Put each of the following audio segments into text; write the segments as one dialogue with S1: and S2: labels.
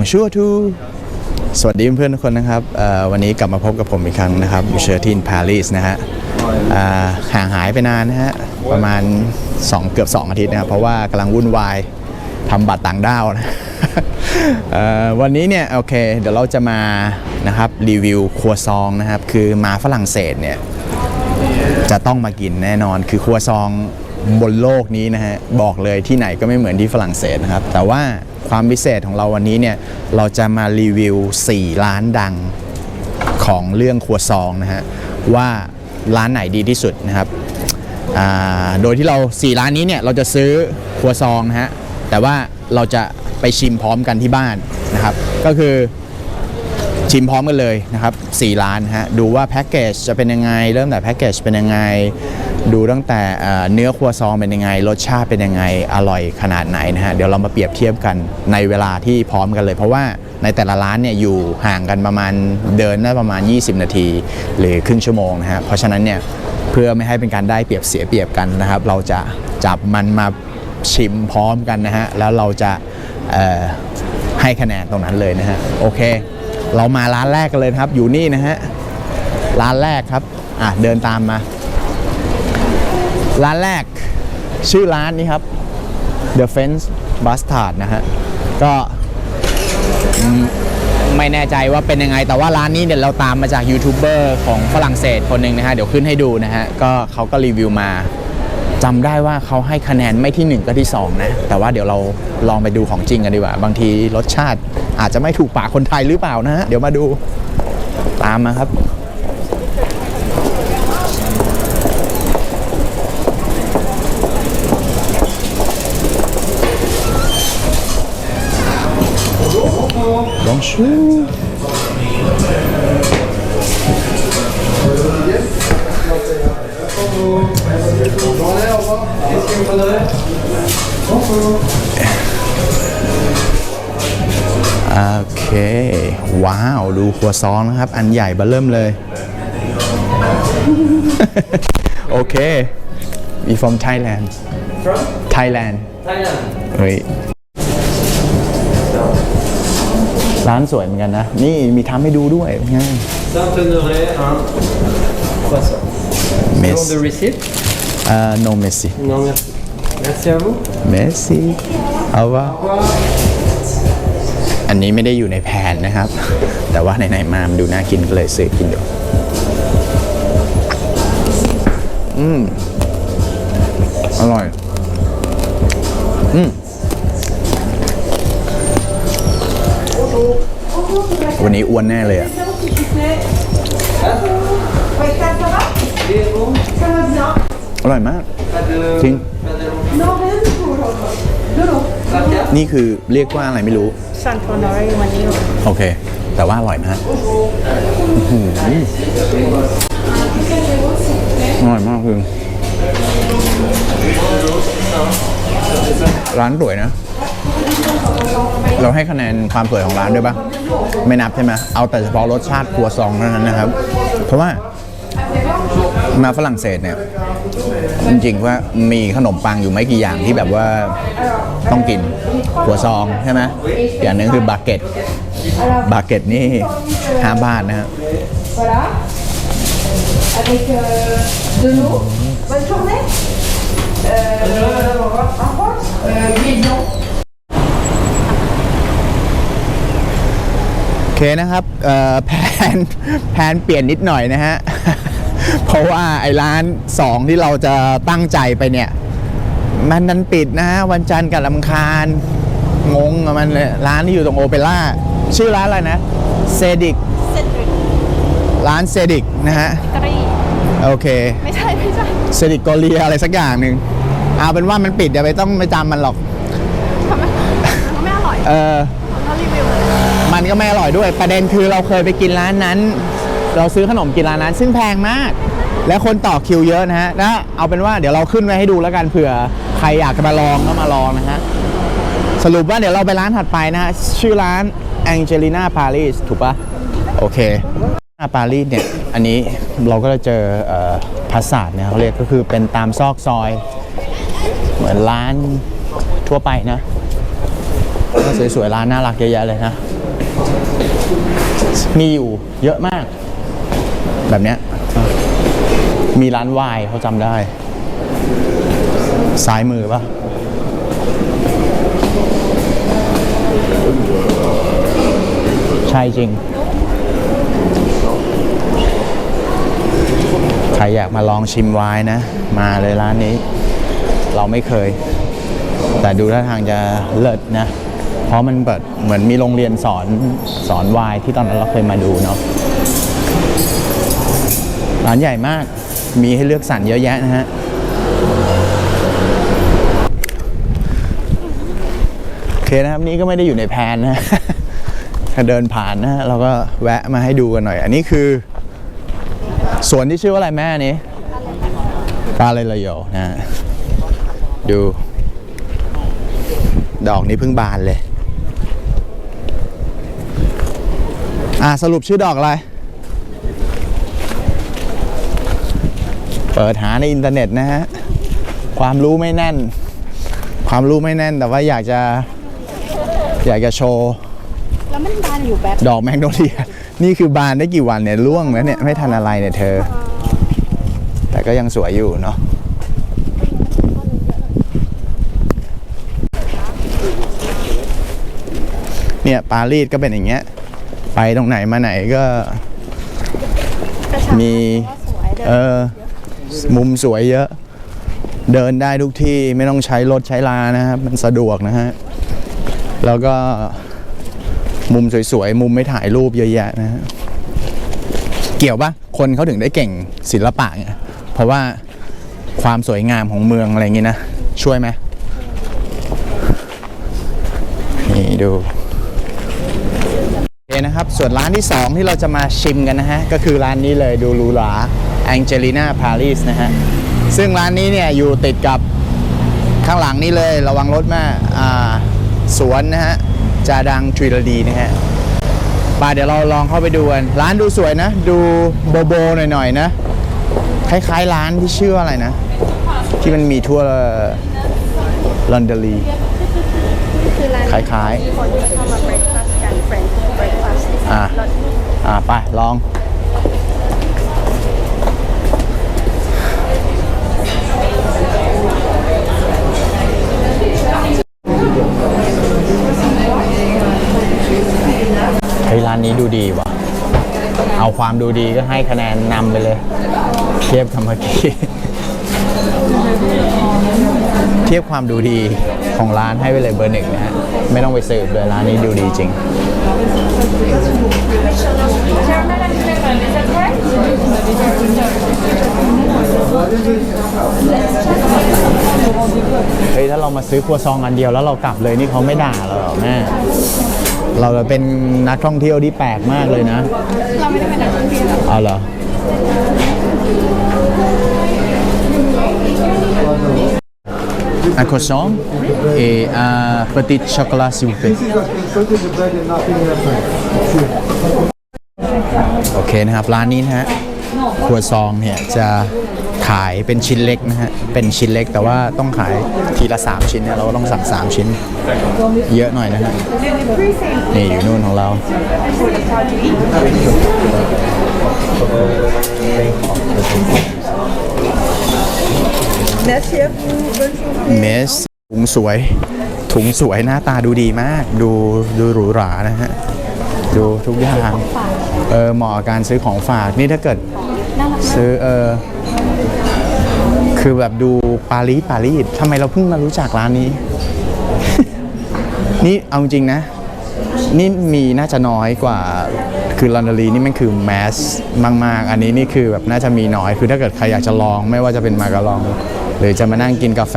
S1: องชัวทูสวัสดีเพื่อนๆทุกคนนะครับวันนี้กลับมาพบกับผมอีกครั้งนะครับอยู่เชอร์ทินปารีสนะฮะห่างหายไปนานนะฮะประมาณ 2 เกือบ 2 อาทิตย์นะครับเพราะว่ากำลังวุ่นวายทำบัตรต่างด้าวนะวันนี้เนี่ยโอเคเดี๋ยวเราจะมานะครับรีวิวครัวซองนะครับคือมาฝรั่งเศสเนี่ยจะต้องมากินแน่นอนคือครัวซองบนโลกนี้นะฮะบอกเลยที่ไหนก็ไม่เหมือนที่ฝรั่งเศสนะครับแต่ว่า ความพิเศษของเราวันนี้เนี่ยเราจะมารีวิว 4 ร้านดังของเรื่องครัวซองนะฮะว่าร้านไหนดีที่สุดนะครับโดยที่เรา 4 ร้านนี้เนี่ยเราจะซื้อครัวซองนะฮะแต่ว่าเราจะไปชิมพร้อมกันที่บ้านนะครับ ก็คือชิมพร้อมกันเลยนะครับ4ร้านฮะดูว่าแพ็กเกจจะเป็นยังไง เริ่มแต่แพ็กเกจเป็นยังไง ดูตั้งแต่เนื้อครัวซองเป็นยังไง รสชาติเป็นยังไงอร่อยขนาดไหนนะฮะเดี๋ยวเรามาเปรียบเทียบกันในเวลาที่พร้อมกันเลย เพราะว่าในแต่ละร้านเนี่ยอยู่ห่างกันประมาณเดินได้ประมาณ 20 นาที หรือครึ่งชั่วโมงนะฮะเพราะฉะนั้นเนี่ยเพื่อไม่ให้เป็นการได้เปรียบเสียเปรียบกันนะครับ เราจะจับมันมาชิมพร้อมกันนะฮะแล้วเราจะให้คะแนนตรงนั้นเลยนะฮะโอเค เรามาร้านแรกกันเลยครับอยู่นี่นะฮะร้านแรกครับอะเดินตามมา ร้านแรกชื่อร้านนี้ครับ The Fence Bastard นะฮะ ก็ไม่แน่ใจว่าเป็นยังไง แต่ว่าร้านนี้เนี่ยเราตามมาจากยูทูบเบอร์ของฝรั่งเศสคนหนึ่งนะฮะ เดี๋ยวขึ้นให้ดูนะฮะ ก็เขาก็รีวิวมาจำได้ว่าเขาให้คะแนนไม่ที่ 1 ก็ที่ 2 นะ แต่ว่าเดี๋ยวเราลองไปดูของจริงกันดีกว่า บางทีรสชาติอาจจะไม่ถูกปากคนไทยหรือเปล่านะฮะ เดี๋ยวมาดูตามมาครับ Bonjour. โอเค ว้าว ดูครัวซองนะครับ อันใหญ่เบอเริ่มเลย โอเค we from Thailand Thailand
S2: Thailand.
S1: เฮ้ย ร้านสวยเหมือนกันนะ นี่มีทำให้ดูด้วยง่าย
S2: Saint-Honoré, un croissant.
S1: เม
S2: C'est
S1: ส
S2: bon de receipt
S1: เอ่อ no Messi
S2: Non, merci. Merci à vous.
S1: Messi เอาว่าอันนี้ไม่ได้อยู่ในแผนนะครับ แต่ว่าไหนๆมามันดูน่ากินก็เลยซื้อกินดูอืม อร่อย วันนี้อ้วนแน่เลยอะอร่อยมาก
S2: Pas de.
S1: Ting.
S2: Pas de long.
S3: Non, rien du tout aujourd'hui. De l'eau.
S2: Pas bien
S1: นี่คือเรียกว่าอะไรไม่รู้
S3: Saint-Honoré, Manille.
S1: โอเค แต่ว่าอร่อยมากอื้อหืออร่อยมากคือร้านสวยนะ เราให้คะแนนความสวยของร้านด้วยปะ ไม่นับใช่ไหมเอาแต่เฉพาะรสชาติครัวซองเท่านั้นนะครับ เพราะว่ามาฝรั่งเศสเนี่ย จริงๆว่ามีขนมปังอยู่ไม่กี่อย่างที่แบบว่าต้องกินหัวซองใช่ไหมอย่างหนึงคือบาเก็ตบาเก็ตนี่ห้าบาทนะฮะ
S3: Voilà. Avec euh, de l'eau. Bonne journée. Euh, au revoir. Euh, liaison.
S1: โอ เคนะครับเอ่อแผนแผนเปลี่ยนนิดหน่อยนะฮะ เพราะว่าไอ้ร้านสองที่เราจะตั้งใจไปเนี่ย มันนันปิดนะฮะ วันจันทร์กับลำคาญงงกับมันเลยร้านที่อยู่ตรงโอเปร่าชื่อร้านอะไรนะเซดิก
S4: เซ็นทริก
S1: ร้านเซดิกนะฮะ
S4: กรี
S1: โอเค
S4: ไม่ใช่ ไม่ใช่
S1: เซดิกโกเลียอะไรสักอย่างหนึ่งเอาเป็นว่ามันปิดอย่าไปต้องไปจำมันหรอก
S4: ทำไมมันก็ไม่อร่อย
S1: เออ
S4: เขารีวิว เลย
S1: มันก็ไม่อร่อยด้วย ประเด็นคือเราเคยไปกินร้านนั้น เราซื้อขนมกินร้านนั้น ซึ่งแพงมาก และคนต่อคิวเยอะนะฮะแล้วเอาเป็นว่าเดี๋ยวเราขึ้นไว้ให้ดูแล้วกันเผื่อใครอยากจะมาลองก็มาลองนะฮะสรุปว่าเดี๋ยวเราไปร้านถัดไปนะฮะชื่อร้าน Angelina Paris ถูกปะโอเคปารีสเนี่ย อันนี้เราก็จะเจอเอ่อภาษาทเนี่ยเขาเรียกก็คือเป็นตามซอกซอย เหมือนร้านทั่วไปนะ สวยๆ ร้านน่ารักเยอะแยะเลยนะ มีอยู่เยอะมาก แบบเนี้ยมีร้านวายเขาจำได้ ซ้ายมือปะใช่จริง ใครอยากมาลองชิมไวน์นะ มาเลยร้านนี้ เราไม่เคย แต่ดูท่าทางจะเลิศนะ เพราะมันเปิดเหมือนมีโรงเรียนสอนสอนวน์ที่ตอนนั้นเราเคยมาดูเนาะร้านใหญ่มากมีให้เลือกสรรเยอะแยะนะฮะโอเคนะครับนี่ก็ไม่ได้อยู่ในแผนนะถ้าเดินผ่านนะเราก็แวะมาให้ดูกันหน่อย อันนี้คือ สวนที่ชื่อว่าอะไรแม่นี้ปาเลระโยนะฮะดู ดอกนี้เพิ่งบานเลย อ่าสรุปชื่อดอกอะไร เปิดหาในอินเทอร์เน็ตนะฮะ ความรู้ไม่แน่น ความรู้ไม่แน่นแต่ว่าอยากจะ อยากจะโชว์
S4: แล้วมันบานอยู่แบบ
S1: ดอกแมกโนเลีย นี่คือบานได้กี่วันเนี่ยร่วงแล้วเนี่ย ไม่ทันอะไรเนี่ยเธอ แต่ก็ยังสวยอยู่เนาะเนี่ยปารีสก็เป็นอย่างเงี้ย ไปตรงไหนมาไหนก็
S4: กระชับ
S1: มี
S4: สวยเดิน
S1: เออมุมสวยเยอะ เดินได้ทุกที่ไม่ต้องใช้รถใช้ลานะครับ มันสะดวกนะฮะ แล้วก็มุมสวยๆ มุมไม่ถ่ายรูปเยอะแยะนะฮะ เกี่ยวปะคนเขาถึงได้เก่งศิลปะไงเพราะว่าความสวยงามของเมืองอะไรอย่างงี้นะ ช่วยไหมนี่ดูโอเค นะครับ ส่วนร้านที่ 2 ที่เราจะมาชิมกันนะฮะ ก็คือร้านนี้เลยดูรูหรา Angelina Paris นะฮะ ซึ่งร้านนี้เนี่ยอยู่ติดกับข้างหลังนี่เลยระวังรถแม่อ่าสวนนะฮะ จาดังทรีลดีนะฮะป่าเดี๋ยวเราลองเข้าไปดูกัน ร้านดูสวยนะ ดูโบโบหน่อยๆนะ คล้ายๆร้านที่ชื่ออะไรนะ ที่มันมีทั่วลอนดอรีคล้าย
S4: คนที่เข้ามา breakfast กัน French breakfast
S1: ๆ อะอะไปลองเฮ้ยร้านนี้ดูดีว่ะ เอาความดูดีก็ให้คะแนนนำไปเลย เทียบกับเมื่อกี้เทียบความดูดีของร้านให้ไปเลยเบอร์หนึ่งนะฮะ ไม่ต้องไปสืบเลยร้านนี้ดูดีจริง เฮ้ยถ้าเรามาซื้อครัวซองอันเดียวแล้วเรากลับเลยนี่เขาไม่ด่าเราหรอแม่เราเป็นนักท่องเที่ยวที่แปลกมากเลยนะ
S4: เราไม่ได้เป็นนักท่องเที่ยว
S1: เอาเหรอ Un croissant et un petit chocolat s'il vous plaît. โอเคนะครับ ร้านนี้นะฮะครัวซองเนี่ยจะขายเป็นชิ้นเล็กนะฮะ เป็นชิ้นเล็กแต่ว่าต้องขายทีละ 3 ชิ้นเนี่ยเราก็ต้องสั่ง 3 ชิ้น เยอะหน่อยนะฮะ นี่อยู่นู่นของเรา เมสถุงสวย ถุงสวยหน้าตาดูดีมาก ดูดูหรูหรานะฮะ ดูทุกอย่างเออเหมาะกับการซื้อของฝากนี่ถ้าเกิดซื้อเออคือแบบดูปารีสปารีสทำไมเราเพิ่งมารู้จักร้านนี้ นี่เอาจริงนะ นี่มีน่าจะน้อยกว่าคือลอนดอรีนี่มันคือแมสมาก ๆ อันนี้นี่คือแบบน่าจะมีน้อย คือถ้าเกิดใครอยากจะลองไม่ว่าจะเป็นมาการอง หรือจะมานั่งกินกาแฟ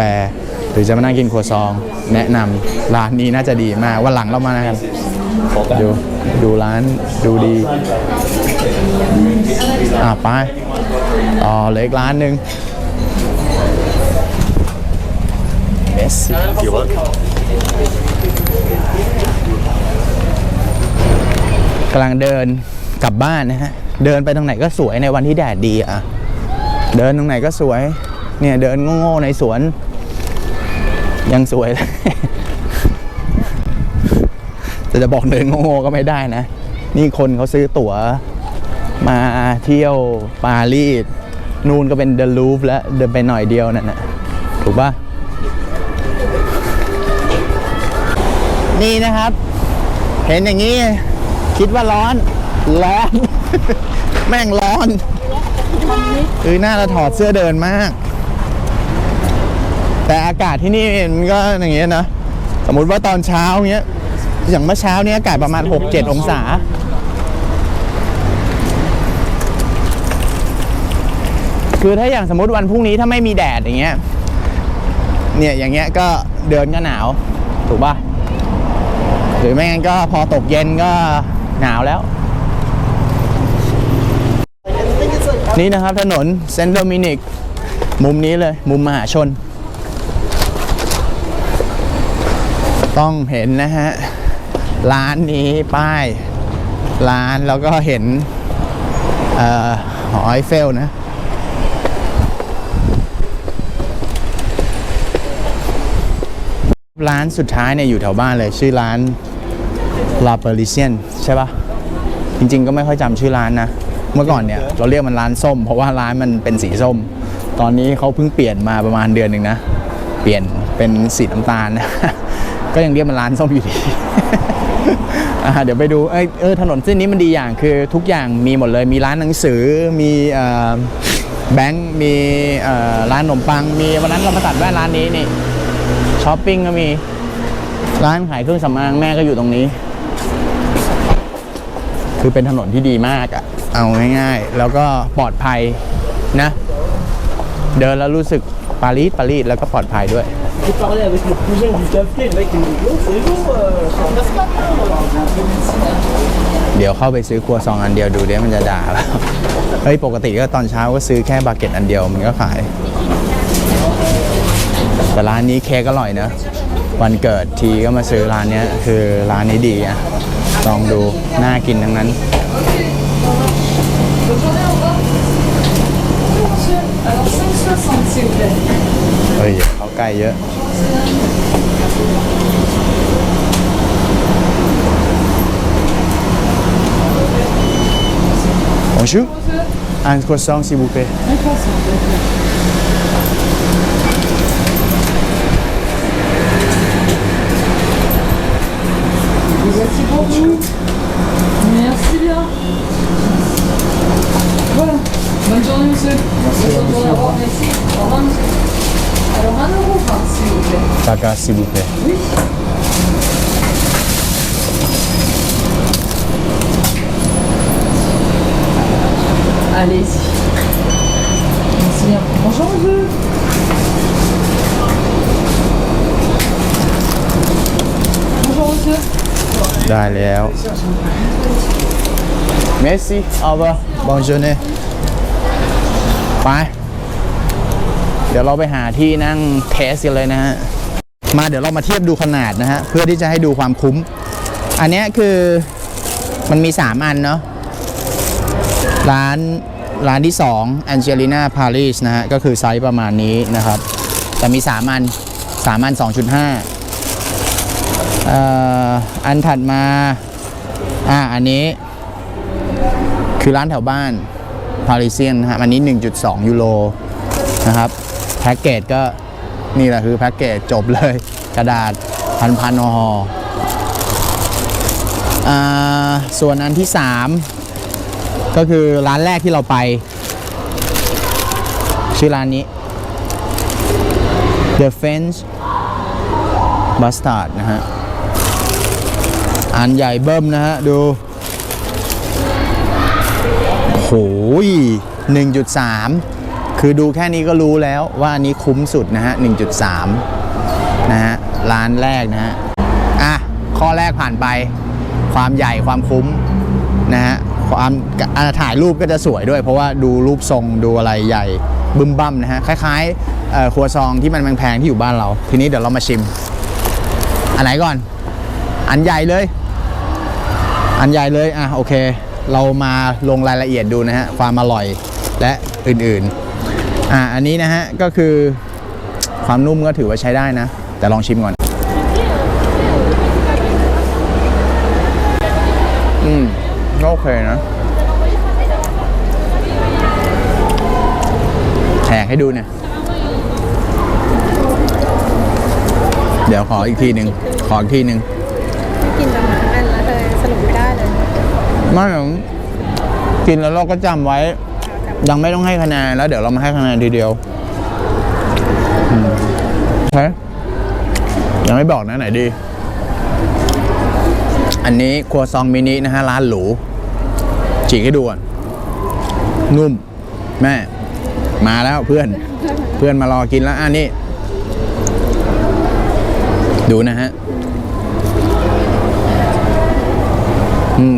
S1: หรือจะมานั่งกินครัวซอง แนะนำร้านนี้น่าจะดีมากวันหลังเรามากันดูดูร้านดูดีอะไปต่อเหลืออีกร้านหนึ่งเมสซี่กำลังเดินกลับบ้านนะฮะ เดินไปตรงไหนก็สวยในวันที่แดดดีอะ เดินตรงไหนก็สวย เนี่ยเดินโง่ๆในสวน ยังสวยเลยแต่จะบอกเดินโง่ๆก็ไม่ได้นะ นี่คนเขาซื้อตั๋ว มาเที่ยวปารีสนู่นก็เป็นเดลูฟแล้วเดินไปหน่อยเดียวนั่นนะถูกปะนี่นะครับ เห็นอย่างนี้ คิดว่าร้อน ร้อน แม่งร้อน คือหน้าเราถอดเสื้อเดินมาก แต่อากาศที่นี่มันก็อย่างเงี้ยนะสมมุติว่าตอนเช้าเงี้ยอย่างเมื่อเช้าเนี้ยอากาศประมาณ 6-7 องศา คือถ้าอย่างสมมติวันพรุ่งนี้ถ้าไม่มีแดดอย่างเงี้ยเนี่ยอย่างเงี้ยก็เดินก็หนาว ถูกป่ะ หรือไม่งั้นก็พอตกเย็นก็หนาวแล้ว นี่นะครับถนนเซนต์โดมินิก มุมนี้เลย มุมมหาชน ต้องเห็นนะฮะ ร้านนี้ป้าย ร้านแล้วก็เห็นเอ่อหอไอเฟลนะ ร้านสุดท้ายเนี่ยอยู่แถวบ้านเลย ชื่อร้าน La p a r i s i e n ใช่ปะจริงๆก็ไม่ค่อยจำชื่อร้านนะ เมื่อก่อนเนี่ยเราเรียกมันร้านส้ม เพราะว่าร้านมันเป็นสีส้ม ตอนนี้เขาเพิ่งเปลี่ยนมาประมาณเดือนหนึ่งนะ เปลี่ยนเป็นสีน้ำตาลนะ ก็ยังเรียกมันร้านส้มอยู่ดีเดี๋ยวไปดูเออถนนเส้นนี้มันดีอย่างคือทุกอย่างมีหมดเลยมีร้านหนังสือมีแบงค์มีร้านขนมปัง มีวันนั้นเรามาตัดแว่นร้านนี้นี่ช้อปปิ้งก็มีร้านขายเครื่องสำอางแม่ก็อยู่ตรงนี้ คือเป็นถนนที่ดีมากอะเอาง่ายๆ แล้วก็ปลอดภัยนะ เดินแล้วรู้สึกปารีสปารีสแล้วก็ปลอดภัยด้วย
S2: J'ai parlé avec le cousin du café, le mec il me dit Oh, c'est bon, euh, ça se passe bien.
S1: เดี๋ยวเข้าไปซื้อครัวซองอันเดียวดูเดี๋ยวมันจะด่าเปล่าเฮ้ย ปกติก็ตอนเช้าก็ซื้อแค่บาเก็ตอันเดียวมันก็ขาย แต่ร้านนี้เค้กอร่อยนะ วันเกิดทีก็มาซื้อร้านเนี้ย คือร้านนี้ดีอะลองดู น่ากินทั้งนั้น
S3: Alors 5,60 s'il vous plaît.
S1: เฮ้ยอย่าเขาใกล้เยอะ Bonjour. Un croissant, s'il vous plaît.
S3: Merci beaucoup. Merci bien. Voilà. Bonne journée, monsieur. Bonne journée. Au revoir. Merci. Au revoir, monsieur. Alors, un euro vingt, s'il vous plaît.
S1: Caca, s'il vous plaît.
S3: Oui. Allez-y. Merci bien. Bonjour, monsieur. Bonjour, monsieur.
S1: ได้แล้ว Merci au revoir bonne journée ไป เดี๋ยวเราไปหาที่นั่งเทสกันเลยนะฮะ มาเดี๋ยวเรามาเทียบดูขนาดนะฮะเพื่อที่จะให้ดูความคุ้ม อันนี้คือมันมี 3 อันเนาะร้านร้านที่ 2 Angelina Paris นะฮะก็คือไซส์ประมาณนี้นะครับ แต่มี 3 อัน 3 อัน 2.5อ่ออันถัดมา อ่าอันนี้คือร้านแถวบ้าน พาริเซียนนะฮะอันนี้ 1.2 ยูโรนะครับ แพ็กเกจก็ นี่แหละคือแพ็กเกจจบเลย กระดาษพันพันหออ่าส่วนอันที่ 3 ก็คือร้านแรกที่เราไป ชื่อร้านนี้ The French Bastard นะฮะอันใหญ่เบิ้มนะฮะ ดูโหย1.3 คือดูแค่นี้ก็รู้แล้วว่าอันนี้คุ้มสุดนะฮะ 1.3 นะฮะร้านแรกนะฮะ อะ ข้อแรกผ่านไป ความใหญ่ความคุ้มนะฮะความอะถ่ายรูปก็จะสวยด้วย เพราะว่าดูรูปทรงดูอะไรใหญ่บึ้มบั้มนะฮะ คล้ายๆครัวซองที่มันแพงๆที่อยู่บ้านเรา ทีนี้เดี๋ยวเรามาชิม อันไหนก่อน อันใหญ่เลย อันใหญ่เลย อะโอเค เรามาลงรายละเอียดดูนะฮะ ความอร่อยและอื่นๆ อะอันนี้นะฮะก็คือความนุ่มก็ถือว่าใช้ได้นะ แต่ลองชิมก่อน อืมก็โอเคนะแชร์ให้ดูเนี่ย เดี๋ยวขออีกทีหนึ่งขออีกทีหนึ่ง
S4: กินมาทั้งอันแล้วเลยสรุปไม่ได้เลย
S1: ไม่หรอกกินแล้วเราก็จำไว้ ยังไม่ต้องให้คะแนนแล้วเดี๋ยวเรามาให้คะแนนทีเดียวอืมโอเคยังไม่บอกนะไหนดี อันนี้ครัวซองมินินะฮะร้านหรูฉีกให้ดูก่อนนุ่ม แม่ มาแล้วเพื่อน เพื่อนมารอกินแล้วอันนี้ ดูนะฮะ อืม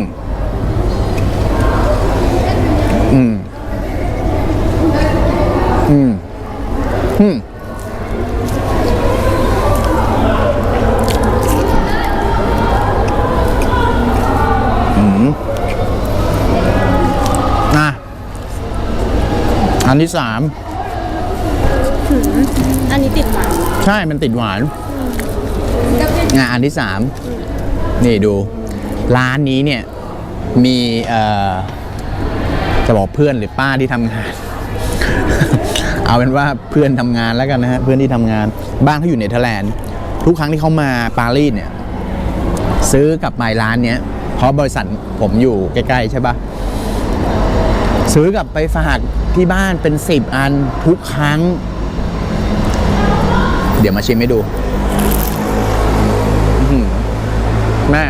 S1: อันที่สาม
S4: อันนี้ติดหวาน
S1: ใช่มันติดหวานงานอันที่สามนี่ดู ร้านนี้เนี่ยมีเอ่อจะบอกเพื่อนหรือป้าที่ทำงาน เอาเป็นว่าเพื่อนทำงานแล้วกันนะฮะเพื่อนที่ทำงาน บ้านเขาอยู่เนเธอร์แลนด์ทุกครั้งที่เขามาปารีสเนี่ย ซื้อกลับมาร้านเนี้ยเพราะบริษัทผมอยู่ใกล้ๆใช่ปะซื้อกลับไปฝาก ที่บ้านเป็นสิบอันทุกครั้ง เดี๋ยวมาชิมให้ดูอื้อหือแม่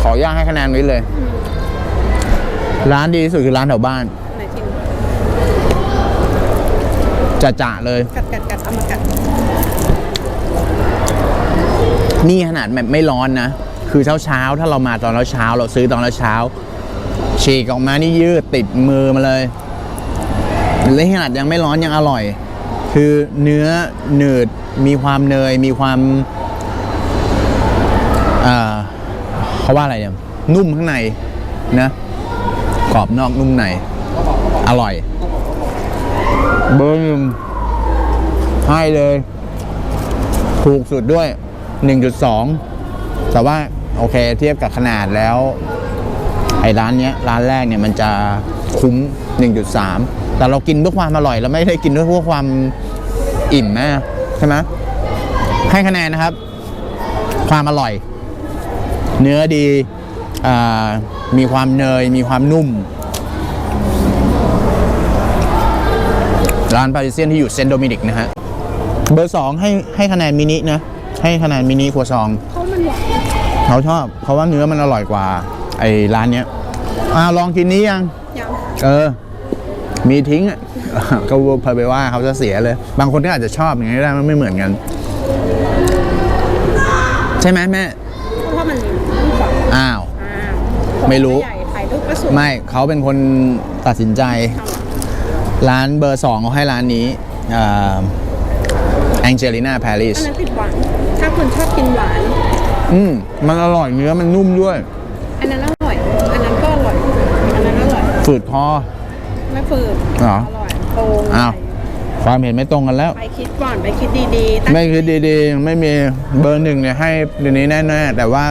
S1: ขอย่างให้คะแนนไว้เลย ร้านดีที่สุดคือร้านแถวบ้าน
S4: ไหนชิม
S1: จะจะๆเลย
S4: กัดกัดกัดเอามากัด
S1: นี่ขนาดแบบไม่ร้อนนะ คือเช้าเช้าๆถ้าเรามาตอนเช้าๆเราซื้อตอนเช้าๆ ฉีกออกมานี่ยืดติดมือมาเลยและขนาดยังไม่ร้อนยังอร่อย คือเนื้อหนืดมีความเนย มีความเขาว่าอะไรเนี่ยนุ่มข้างในนะกรอบนอกนุ่มใน อร่อย เบอร์หนึ่งให้เลย ถูกสุดด้วย 1.2 แต่ว่า โอเค เทียบกับขนาดแล้ว ไอ้ร้านเนี้ยร้านแรกเนี่ยมันจะคุ้ม 1.3 แต่เรากินเพื่อความอร่อยเราไม่ได้กินด้วยเพื่อความอิ่มนะใช่ไหมให้คะแนนนะครับ ความอร่อย เนื้อดีอ่ามีความเนยมีความนุ่ม ร้านปาริเซียนที่อยู่เซนต์โดมินิกนะฮะ เบอร์สองให้ให้คะแนนมินินะ ให้คะแนนมินิครัวซอง
S4: เพราะมันหวาน
S1: เขาชอบ เพราะว่าเนื้อมันอร่อยกว่า ไอ้ร้านเนี้ยอ่าลองกินนี้ยัง
S4: ยัง
S1: เออ มีทิ้งอะก็เพอไปว่าเขาจะเสียเลย บางคนก็อาจจะชอบอย่างนี้ได้มันไม่เหมือนกัน ใช่ไหมแม่
S4: เพราะมันไม่หวาน
S1: อ้าว
S4: อ้าว
S1: ไม่รู้
S4: ใหญ่ถ่ายรูปก็สวย
S1: ไม่เขาเป็นคนตัดสินใจ ร้านเบอร์สองเขาให้ร้านนี้แองเจลิน่าปาริส
S4: อันนั้นติดหวาน ถ้าคุณชอบกินหวาน
S1: อืมมันอร่อยเนื้อมันนุ่มด้วย
S4: อันนั้นอร่อย อันนั้นก็อร่อย อันนั้นอร่อย
S1: ฝืดคอ
S4: ไม่ฝืด
S1: เหรอ
S4: อร่อยโตรง
S1: อ้าวความเห็นไม่ตรงกันแล้ว
S4: ไปคิดก่อนไปคิดดีๆตั้ง
S1: ไม่คือดีๆ ไม่มีเบอร์หนึ่งเนี่ยให้เดี๋ยวนี้แน่ๆแต่ว่า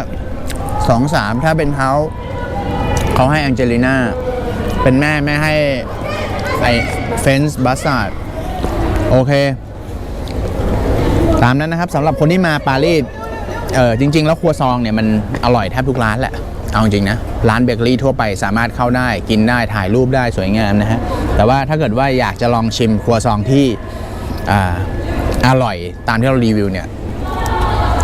S1: สองสามถ้าเป็นเขาเขาให้แองเจลิน่าเป็นแม่แม่ให้ไอเฟนส์บัสซาร์ดโอเค ตามนั้นนะครับสำหรับคนที่มาปารีสเออจริง ๆ แล้วครัวซองเนี่ยมันอร่อยแทบทุกร้านแหละ เอาจริงๆนะ ร้านเบเกอรี่ทั่วไปสามารถเข้าได้กินได้ถ่ายรูปได้สวยงามนะฮะ แต่ว่าถ้าเกิดว่าอยากจะลองชิมครัวซองที่อ่าอร่อยตามที่เรารีวิวเนี่ย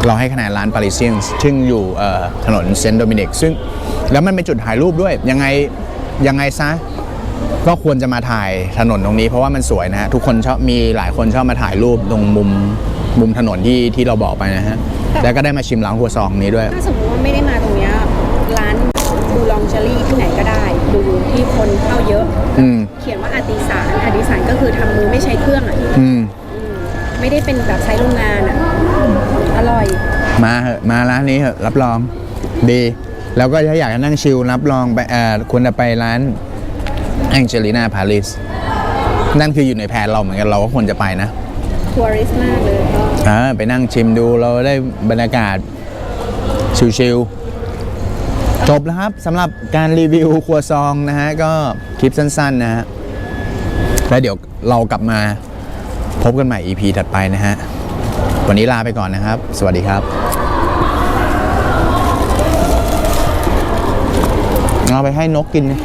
S1: เราให้คะแนนร้านปาริเซียนซึ่งอยู่เอ่อถนนเซนต์โดมินิกซึ่งแล้วมันเป็นจุดถ่ายรูปด้วย ยังไงยังไงซะก็ควรจะมาถ่ายถนนตรงนี้เพราะว่ามันสวยนะฮะ ทุกคนชอบมีหลายคนชอบมาถ่ายรูปตรงมุมมุมถนนที่ที่เราบอกไปนะฮะ แล้วก็ได้มาชิมร้านครัวซองนี้ด้วย
S4: ถ้าสมมติว่าไม่ได้มาตรงเนี้ยร้านดูลอง เชอรี่ที่ไหนก็ได้ ดูที่คนเข้าเยอะ
S1: อืม
S4: เขียนว่าอาติสานอาติสานก็คือทำมือไม่ใช้เครื่องอะ
S1: อืม
S4: ไม่ได้เป็นแบบใช้โรงงานอะอร่อย
S1: มาเหอะมาร้านนี้เหอะรับรองดี แล้วก็ถ้าอยากจะนั่งชิลรับรองไปเอ่อควรจะไปร้านแองเจลิน่าปาริสนั่นคืออยู่ในแผนเราเหมือนกันเราก็ควรจะไปนะ
S4: ทัวริสต์มากเลยก็
S1: อ่าไปนั่งชิมดูเราได้บรรยากาศชิลๆ จบแล้วครับสำหรับการรีวิวครัวซองนะฮะ ก็คลิปสั้นๆนะฮะ แล้วเดี๋ยวเรากลับมาพบกันใหม่ EP ถัดไปนะฮะ วันนี้ลาไปก่อนนะครับ สวัสดีครับเอาไปให้นกกินนะ